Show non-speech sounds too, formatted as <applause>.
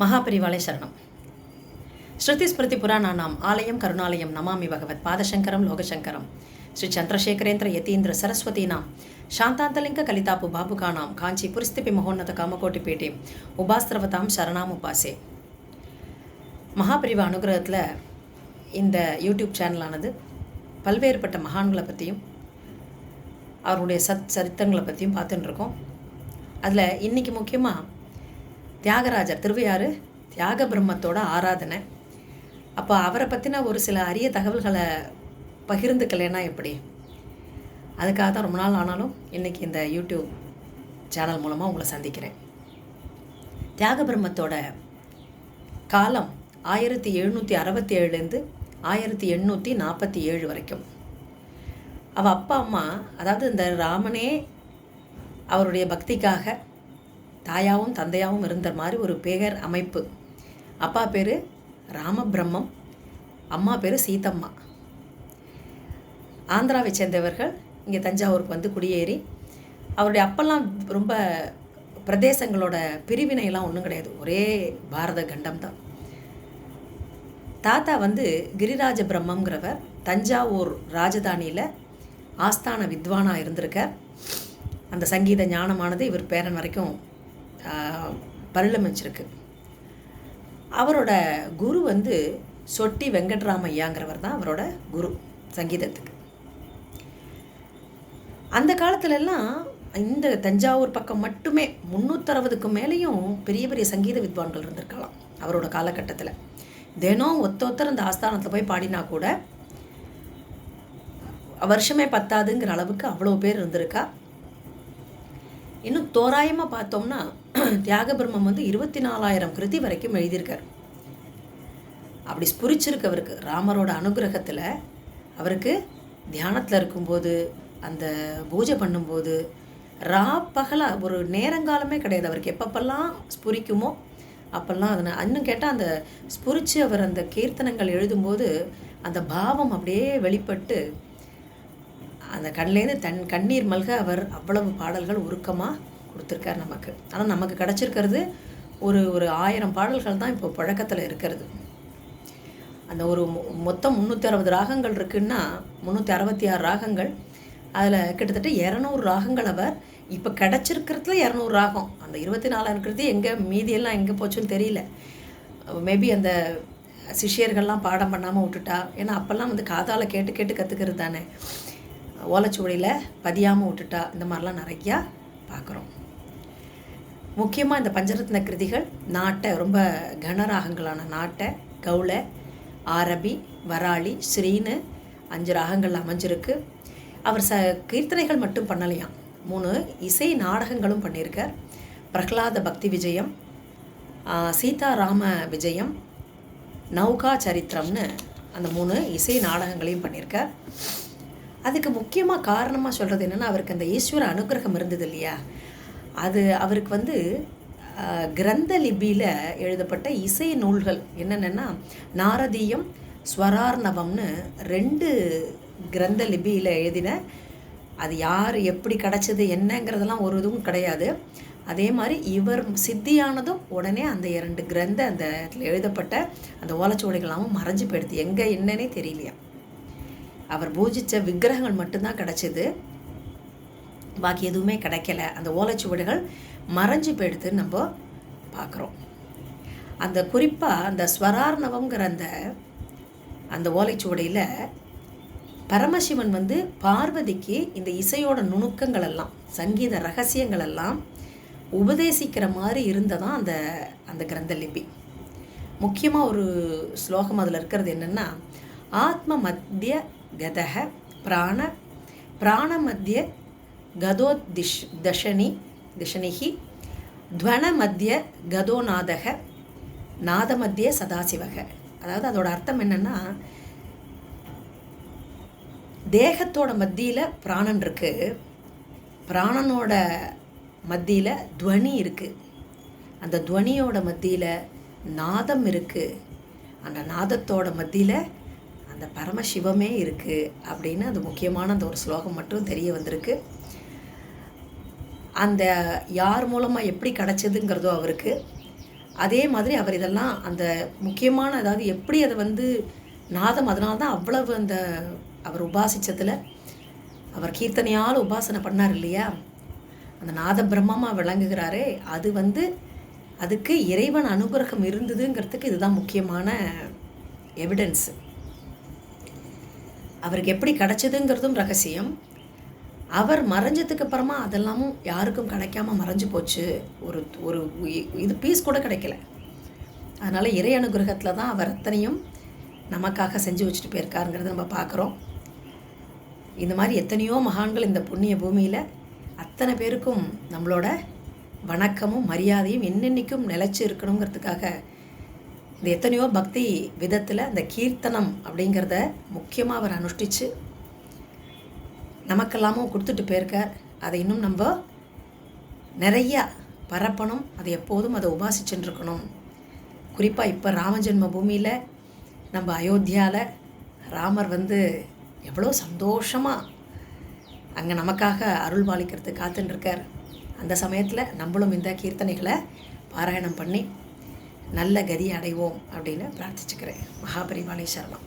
மகாபரிவாலே சரணம். ஸ்ருதி ஸ்மிருதி புராணானாம் ஆலயம் கருணாலயம் நமாமி பகவத் பாதசங்கரம் லோகசங்கரம். ஸ்ரீ சந்திரசேகரேந்திர யதீந்திர சரஸ்வதீனாம் சாந்தாந்தலிங்க கலிதாப்பு பாபுகானாம் காஞ்சி புரிஸ்திபி மகோன்னத காமகோட்டி உபாஸ்திரவதாம் சரணாம் உபாசே. மகாபரிவா அனுகிரகத்தில் இந்த யூடியூப் சேனலானது பல்வேறுபட்ட மகான்களை பற்றியும் அவருடைய சத் சரித்திரங்களை பற்றியும் பார்த்துட்டுருக்கோம் அதில் இன்றைக்கி முக்கியமாக தியாகராஜர் திருவையாறு தியாக பிரம்மத்தோட ஆராதனை. அப்போ அவரை பற்றின ஒரு சில அரிய தகவல்களை பகிர்ந்துக்கலைன்னா எப்படி? அதுக்காக தான் ரொம்ப நாள் ஆனாலும் இன்றைக்கி இந்த யூடியூப் சேனல் மூலமாக உங்களை சந்திக்கிறேன். தியாக பிரம்மத்தோட காலம் ஆயிரத்தி எழுநூற்றி அறுபத்தி ஏழுலேருந்து ஆயிரத்தி எண்ணூற்றி நாற்பத்தி ஏழு வரைக்கும். அவள் அப்பா அம்மா அதாவது இந்த ராமனே அவருடைய பக்திக்காக தாயாவும் தந்தையாகவும் இருந்த மாதிரி ஒரு பேர் அமைப்பு. அப்பா பேர் ராமபிரம்மம் அம்மா பேர் சீதம்மா. ஆந்திராவை சேர்ந்தவர்கள் இங்கே தஞ்சாவூருக்கு வந்து குடியேறி அவருடைய அப்பெல்லாம் ரொம்ப பிரதேசங்களோட பிரிவினையெல்லாம் ஒன்றும் கிடையாது. ஒரே பாரத கண்டம் தான். தாத்தா வந்து கிரிராஜ பிரம்மங்கிறவர் தஞ்சாவூர் ராஜதானியில் ஆஸ்தான வித்வானாக இருந்திருக்கார். அந்த சங்கீத ஞானமானது இவர் பேரன் வரைக்கும் பரிணமிச்சிருக்கு. அவரோட குரு வந்து சொட்டி வெங்கட்ராம ஐயாங்கிறவர் தான் அவரோட குரு சங்கீதத்துக்கு. அந்த காலத்துலலாம் இந்த தஞ்சாவூர் பக்கம் மட்டுமே முந்நூற்றறுபதுக்கு மேலேயும் பெரிய பெரிய சங்கீத வித்வான்கள் இருந்திருக்கலாம் அவரோட காலகட்டத்தில். தினம் ஒத்த ஒத்தர் அந்த ஆஸ்தானத்தில் போய் பாடினா கூட வருஷமே பத்தாதுங்கிற அளவுக்கு அவ்வளோ பேர் இருந்திருக்கா? இன்னும் தோராயமாக பார்த்தோம்னா <clears throat> தியாகபிரம்மம் வந்து இருபத்தி நாலாயிரம் கிருதி வரைக்கும் எழுதியிருக்கார். அப்படி ஸ்புரிச்சிருக்கு அவருக்கு ராமரோட அனுகிரகத்தில் அவருக்கு தியானத்தில் இருக்கும்போது அந்த பூஜை பண்ணும்போது ரா பகலாக ஒரு நேரங்காலமே கிடையாது. அவருக்கு எப்பப்பெல்லாம் ஸ்புரிக்குமோ அப்போல்லாம் அதனை இன்னும் கேட்டால் அந்த ஸ்புரித்து அவர் அந்த கீர்த்தனங்கள் எழுதும்போது அந்த பாவம் அப்படியே வெளிப்பட்டு அந்த கண்லேருந்து தன் கண்ணீர் மல்க அவர் அவ்வளவு பாடல்கள் உருக்கமாக கொடுத்துருக்கார் நமக்கு. ஆனால் நமக்கு கிடச்சிருக்கிறது ஒரு ஒரு ஆயிரம் பாடல்கள் தான் இப்போ பழக்கத்தில் இருக்கிறது. அந்த ஒரு மொத்தம் முந்நூற்றி அறுபது ராகங்கள் இருக்குன்னா முந்நூற்றி அறுபத்தி ஆறு ராகங்கள். அதில் கிட்டத்தட்ட இரநூறு ராகங்கள் அவர் இப்போ கிடச்சிருக்கிறதுல இரநூறு ராகம். அந்த இருபத்தி நாலாயிரக்கிறது எங்கே மீதியெல்லாம் எங்கே போச்சுன்னு தெரியல. மேபி அந்த சிஷியர்கள்லாம் பாடம் பண்ணாமல் விட்டுட்டா. ஏன்னா அப்போல்லாம் வந்து காதால் கேட்டு கேட்டு கற்றுக்கிறது தானே. ஓலைச்சுவடியில் பதியாமல் விட்டுட்டா. இந்த மாதிரிலாம் நிறையா பார்க்குறோம் முக்கியமாக இந்த பஞ்சரத்ன கிருதிகள் நாட்டை ரொம்ப கனராகங்களான நாட்டை கவுளை ஆரபி வராளி ஸ்ரீனு அஞ்சு ராகங்கள் அமைஞ்சிருக்கு. அவர் ச கீர்த்தனைகள் மட்டும் பண்ணலையாம். மூணு இசை நாடகங்களும் பண்ணியிருக்கார். பிரகலாத பக்தி விஜயம் சீதாராம விஜயம் நௌகா சரித்திரம்னு அந்த மூணு இசை நாடகங்களையும் பண்ணியிருக்கார். அதுக்கு முக்கியமாக காரணமாக சொல்கிறது என்னென்னா அவருக்கு அந்த ஈஸ்வர அனுகிரகம் இருந்தது இல்லையா? அது அவருக்கு வந்து கிரந்த லிபியில் எழுதப்பட்ட இசை நூல்கள் என்னென்னா நாரதீயம் ஸ்வரார்ணவம்னு ரெண்டு கிரந்த லிபியில் எழுதின அது யார் எப்படி கிடச்சது என்னங்கிறதெல்லாம் ஒரு இதுவும் கிடையாது. அதே மாதிரி இவர் சித்தியானதும் உடனே அந்த இரண்டு கிரந்த அந்த எழுதப்பட்ட அந்த ஓலைச்சுவடிகளாகவும் மறைஞ்சு போயிடுது. எங்கே என்னன்னே தெரியலையா? அவர் பூஜித்த விக்கிரகங்கள் மட்டும்தான் கிடச்சிது. பாக்கி எதுவுமே கிடைக்கல. அந்த ஓலைச்சுவடுகள் மறைஞ்சு போயிடுத்து நம்ம பார்க்குறோம் அந்த குறிப்பாக அந்த ஸ்வரார்ணவங்கிற அந்த அந்த ஓலைச்சுவடையில் பரமசிவன் வந்து பார்வதிக்கு இந்த இசையோட நுணுக்கங்கள் எல்லாம் சங்கீத ரகசியங்கள் எல்லாம் உபதேசிக்கிற மாதிரி இருந்ததான் அந்த அந்த கிரந்த லிபி முக்கியமாக ஒரு ஸ்லோகம் அதில் இருக்கிறது என்னென்னா ஆத்ம மத்திய கதக பிராண பிராண மத்திய கதோதிஷ் தஷனி திஷனிகி துவனமத்திய கதோநாதக நாதமத்திய சதாசிவக. அதாவது அதோட அர்த்தம் என்னென்னா தேகத்தோட மத்தியில் பிராணன் இருக்குது பிராணனோட மத்தியில் துவனி இருக்குது அந்த துவனியோட மத்தியில் நாதம் இருக்குது அந்த நாதத்தோட மத்தியில் அந்த பரமசிவமே இருக்குது அப்படின்னு அது முக்கியமான அந்த ஒரு ஸ்லோகம் மட்டும் தெரிய வந்திருக்கு. அந்த யார் மூலமாக எப்படி கிடச்சதுங்கிறதோ அவருக்கு. அதே மாதிரி அவர் இதெல்லாம் அந்த முக்கியமான அதாவது எப்படி அதை வந்து நாதம் அதனால தான் அவ்வளவு அந்த அவர் உபாசிச்சதில். அவர் கீர்த்தனையால் உபாசனை பண்ணார் இல்லையா? அந்த நாத பிரம்மமாக விளங்குகிறாரே அது வந்து அதுக்கு இறைவன் அனுகிரகம் இருந்ததுங்கிறதுக்கு இதுதான் முக்கியமான எவிடன்ஸு அவருக்கு எப்படி கிடைச்சதுங்கிறதும் ரகசியம். அவர் மறைஞ்சதுக்கு அப்புறமா அதெல்லாமும் யாருக்கும் கிடைக்காம மறைஞ்சு போச்சு. ஒரு ஒரு இது பீஸ் கூட கிடைக்கல. அதனால் இறை அனுகிரகத்தில் தான் அவர் அத்தனையும் நமக்காக செஞ்சு வச்சுட்டு போயிருக்காருங்கிறத நம்ம பார்க்குறோம். இந்த மாதிரி எத்தனையோ மகான்கள் இந்த புண்ணிய பூமியில் அத்தனை பேருக்கும் நம்மளோட வணக்கமும் மரியாதையும் என்னென்னைக்கும் நிலச்சி இருக்கணுங்கிறதுக்காக இந்த எத்தனையோ பக்தி விதத்தில் இந்த கீர்த்தனம் அப்படிங்கிறத முக்கியமாக அவர் அனுஷ்டிச்சு நமக்கெல்லாமும் கொடுத்துட்டு போயிருக்கார் அதை இன்னும் நம்ம நிறையா பரப்பணும். அதை எப்போதும் அதை உபாசிச்சுட்டு குறிப்பாக இப்போ ராமஜென்ம பூமியில் நம்ம அயோத்தியாவில் ராமர் வந்து எவ்வளோ சந்தோஷமாக அங்கே நமக்காக அருள் பாலிக்கிறது காத்துட்டுருக்கார் அந்த சமயத்தில் நம்மளும் இந்த கீர்த்தனைகளை பாராயணம் பண்ணி நல்ல கதி அடைவோம் அப்படின்னு பிரார்த்திச்சுக்கிறேன். மகாபரிவாளை சரணம்.